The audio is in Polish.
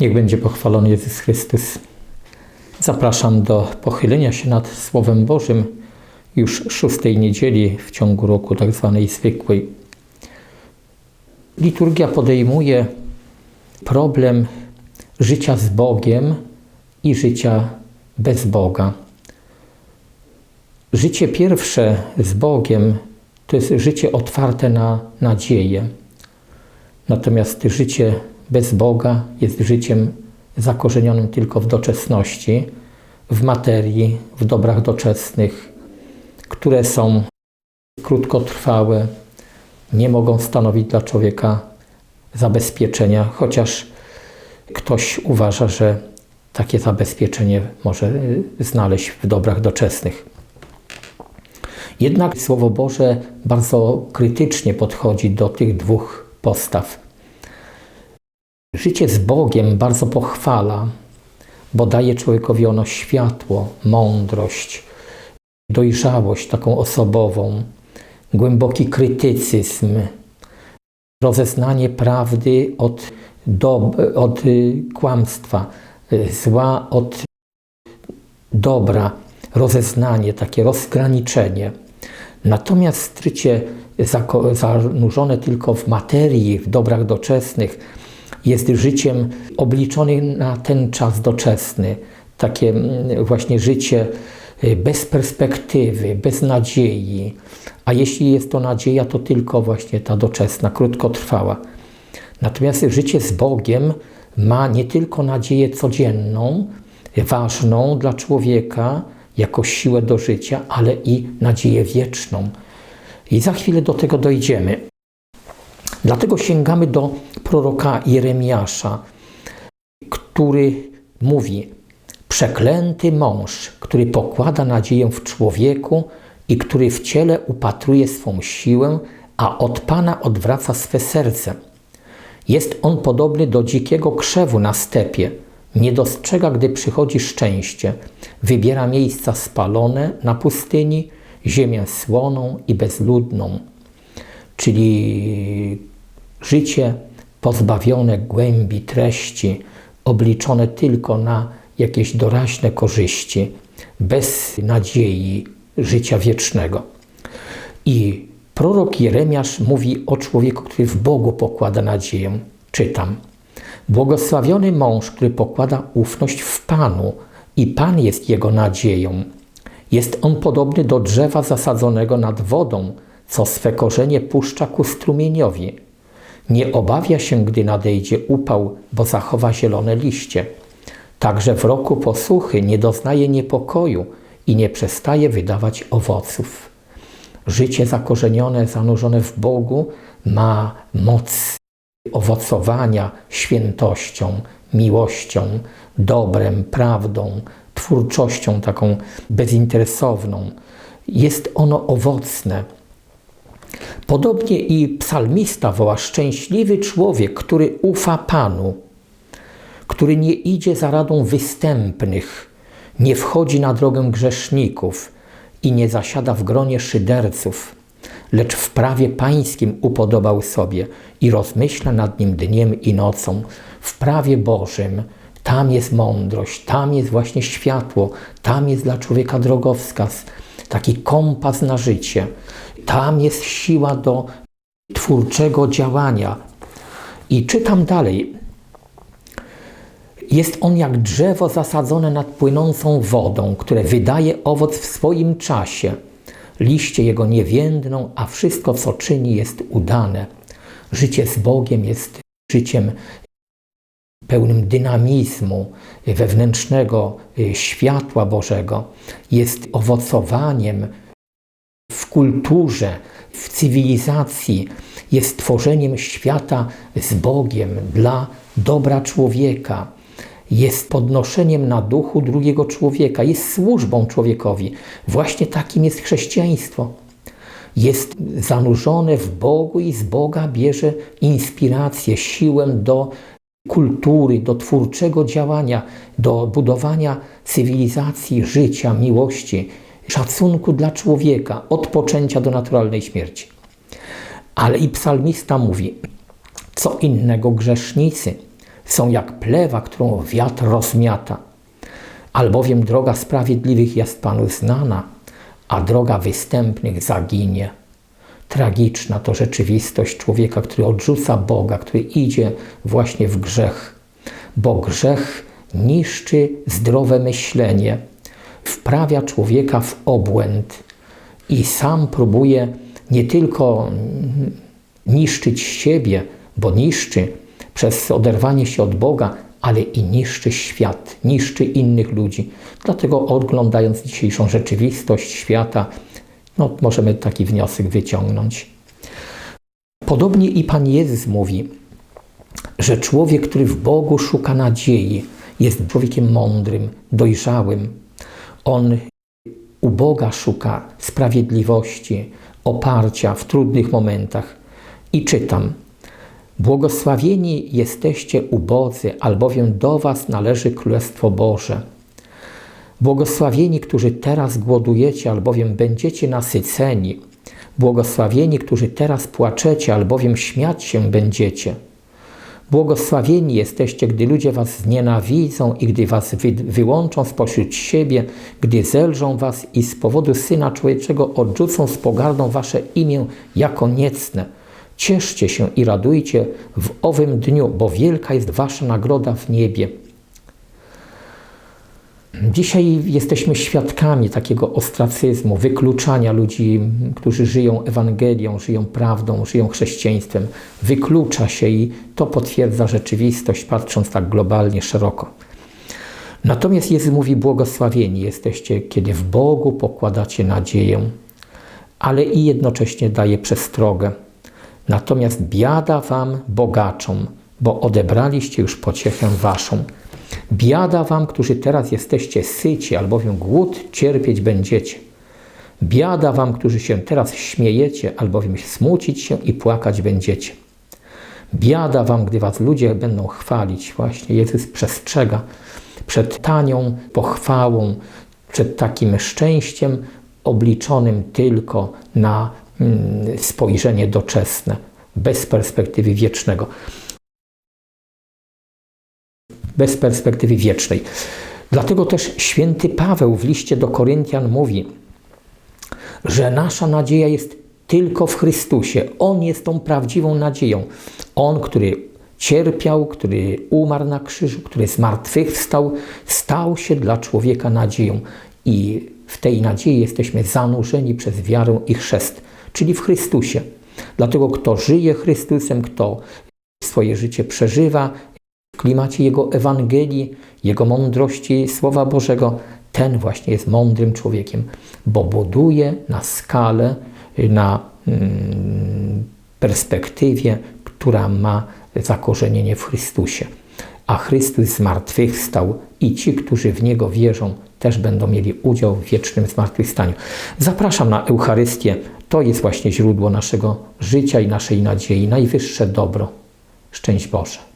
Niech będzie pochwalony Jezus Chrystus. Zapraszam do pochylenia się nad Słowem Bożym już szóstej niedzieli w ciągu roku, tak zwanej zwykłej. Liturgia podejmuje problem życia z Bogiem i życia bez Boga. Życie pierwsze z Bogiem to jest życie otwarte na nadzieję. Natomiast życie bez Boga jest życiem zakorzenionym tylko w doczesności, w materii, w dobrach doczesnych, które są krótkotrwałe, nie mogą stanowić dla człowieka zabezpieczenia, chociaż ktoś uważa, że takie zabezpieczenie może znaleźć w dobrach doczesnych. Jednak Słowo Boże bardzo krytycznie podchodzi do tych dwóch postaw. Życie z Bogiem bardzo pochwala, bo daje człowiekowi ono światło, mądrość, dojrzałość taką osobową, głęboki krytycyzm, rozeznanie prawdy od, do, od kłamstwa, zła od dobra, rozeznanie, takie rozgraniczenie. Natomiast życie zanurzone tylko w materii, w dobrach doczesnych, jest życiem obliczonym na ten czas doczesny. Takie mm, właśnie życie y, bez perspektywy, bez nadziei. A jeśli jest to nadzieja, to tylko właśnie ta doczesna, krótkotrwała. Natomiast życie z Bogiem ma nie tylko nadzieję codzienną, ważną dla człowieka, jako siłę do życia, ale i nadzieję wieczną. I za chwilę do tego dojdziemy. Dlatego sięgamy do proroka Jeremiasza, który mówi: Przeklęty mąż, który pokłada nadzieję w człowieku i który w ciele upatruje swą siłę, a od Pana odwraca swe serce. Jest on podobny do dzikiego krzewu na stepie. Nie dostrzega, gdy przychodzi szczęście. Wybiera miejsca spalone na pustyni, ziemię słoną i bezludną. Czyli życie pozbawione głębi treści, obliczone tylko na jakieś doraźne korzyści, bez nadziei życia wiecznego. I prorok Jeremiasz mówi o człowieku, który w Bogu pokłada nadzieję. Czytam. Błogosławiony mąż, który pokłada ufność w Panu i Pan jest jego nadzieją. Jest on podobny do drzewa zasadzonego nad wodą, co swe korzenie puszcza ku strumieniowi. Nie obawia się, gdy nadejdzie upał, bo zachowa zielone liście. Także w roku posuchy nie doznaje niepokoju i nie przestaje wydawać owoców. Życie zakorzenione, zanurzone w Bogu ma moc owocowania świętością, miłością, dobrem, prawdą, twórczością taką bezinteresowną. Jest ono owocne. Podobnie i psalmista woła szczęśliwy człowiek, który ufa Panu, który nie idzie za radą występnych, nie wchodzi na drogę grzeszników i nie zasiada w gronie szyderców, lecz w prawie pańskim upodobał sobie i rozmyśla nad nim dniem i nocą. W prawie Bożym tam jest mądrość, tam jest właśnie światło, tam jest dla człowieka drogowskaz, taki kompas na życie. Tam jest siła do twórczego działania. I czytam dalej. Jest on jak drzewo zasadzone nad płynącą wodą, które wydaje owoc w swoim czasie. Liście jego nie więdną, a wszystko, co czyni, jest udane. Życie z Bogiem jest życiem pełnym dynamizmu, wewnętrznego y, światła Bożego. Jest owocowaniem kulturze, w cywilizacji, jest tworzeniem świata z Bogiem dla dobra człowieka, jest podnoszeniem na duchu drugiego człowieka, jest służbą człowiekowi. Właśnie takim jest chrześcijaństwo. Jest zanurzone w Bogu i z Boga bierze inspirację, siłę do kultury, do twórczego działania, do budowania cywilizacji, życia, miłości szacunku dla człowieka od poczęcia do naturalnej śmierci. Ale i psalmista mówi, co innego grzesznicy, są jak plewa, którą wiatr rozmiata. Albowiem droga sprawiedliwych jest Panu znana, a droga występnych zaginie. Tragiczna to rzeczywistość człowieka, który odrzuca Boga, który idzie właśnie w grzech, bo grzech niszczy zdrowe myślenie, wprawia człowieka w obłęd i sam próbuje nie tylko niszczyć siebie, bo niszczy przez oderwanie się od Boga, ale i niszczy świat, niszczy innych ludzi. Dlatego oglądając dzisiejszą rzeczywistość świata, no, możemy taki wniosek wyciągnąć. Podobnie i Pan Jezus mówi, że człowiek, który w Bogu szuka nadziei, jest człowiekiem mądrym, dojrzałym. On u Boga szuka sprawiedliwości, oparcia w trudnych momentach. I czytam: Błogosławieni jesteście ubodzy, albowiem do Was należy Królestwo Boże. Błogosławieni, którzy teraz głodujecie, albowiem będziecie nasyceni. Błogosławieni, którzy teraz płaczecie, albowiem śmiać się będziecie. Błogosławieni jesteście, gdy ludzie was znienawidzą i gdy was wy wyłączą spośród siebie, gdy zelżą was i z powodu Syna Człowieczego odrzucą z pogardą wasze imię jako niecne. Cieszcie się i radujcie w owym dniu, bo wielka jest wasza nagroda w niebie. Dzisiaj jesteśmy świadkami takiego ostracyzmu, wykluczania ludzi, którzy żyją Ewangelią, żyją prawdą, żyją chrześcijaństwem. Wyklucza się i to potwierdza rzeczywistość, patrząc tak globalnie, szeroko. Natomiast Jezus mówi: Błogosławieni jesteście, kiedy w Bogu pokładacie nadzieję, ale i jednocześnie daje przestrogę. Natomiast biada wam, bogaczom, bo odebraliście już pociechę waszą. Biada wam, którzy teraz jesteście syci, albowiem głód cierpieć będziecie. Biada wam, którzy się teraz śmiejecie, albowiem smucić się i płakać będziecie. Biada wam, gdy was ludzie będą chwalić. Właśnie Jezus przestrzega przed tanią pochwałą, przed takim szczęściem obliczonym tylko na mm, spojrzenie doczesne, bez perspektywy wiecznego bez perspektywy wiecznej. Dlatego też święty Paweł w liście do Koryntian mówi, że nasza nadzieja jest tylko w Chrystusie. On jest tą prawdziwą nadzieją. On, który cierpiał, który umarł na krzyżu, który zmartwychwstał, stał się dla człowieka nadzieją. I w tej nadziei jesteśmy zanurzeni przez wiarę i chrzest, czyli w Chrystusie. Dlatego kto żyje Chrystusem, kto swoje życie przeżywa, klimacie Jego Ewangelii, Jego mądrości, Słowa Bożego, ten właśnie jest mądrym człowiekiem, bo buduje na skalę, na mm, perspektywie, która ma zakorzenienie w Chrystusie. A Chrystus zmartwychwstał i ci, którzy w Niego wierzą, też będą mieli udział w wiecznym zmartwychwstaniu. Zapraszam na Eucharystię. To jest właśnie źródło naszego życia i naszej nadziei, najwyższe dobro. Szczęść Boże.